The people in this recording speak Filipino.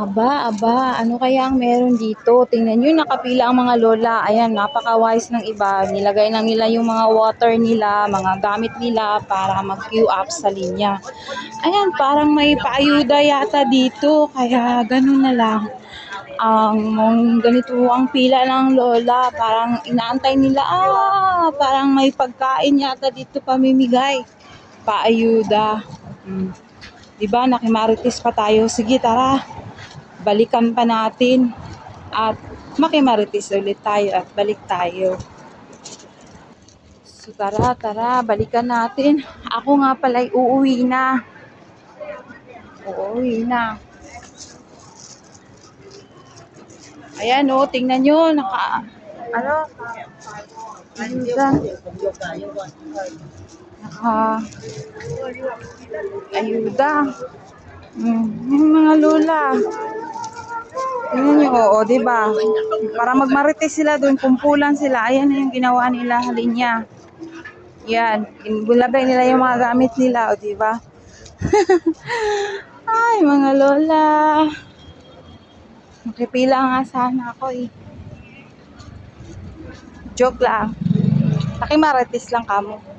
Aba, aba, ano kaya ang meron dito? Tingnan nyo, nakapila ang mga lola. Ayan, napaka-wise ng iba. Nilagay na nila yung mga water nila, mga gamit nila para mag-queue up sa linya. Ayan, parang may paayuda yata dito. Kaya ganun na lang. Ang ganito ang pila ng lola. Parang inaantay nila, ah, parang may pagkain yata dito pamimigay. Paayuda. Hmm. Diba, nakimarites pa tayo. Sige, tara balikan pa natin at makimarites ulit tayo at balik tayo. So tara, tara, balikan natin. Ako nga pala'y uuwi na. Uuwi na. Ayan o, tingnan nyo, naka, ano, ayuda. Naka, ayuda. Mm, yung mga lola. Oo, di ba? Para magmarites sila doon, kumpulan sila. Ayan na yung ginawa nila, linya. Yan, bulabay nila yung mga gamit nila, o di ba? Ay, mga lola. Makipila nga sana ako eh. Joke lang. Nakimarites lang kamo.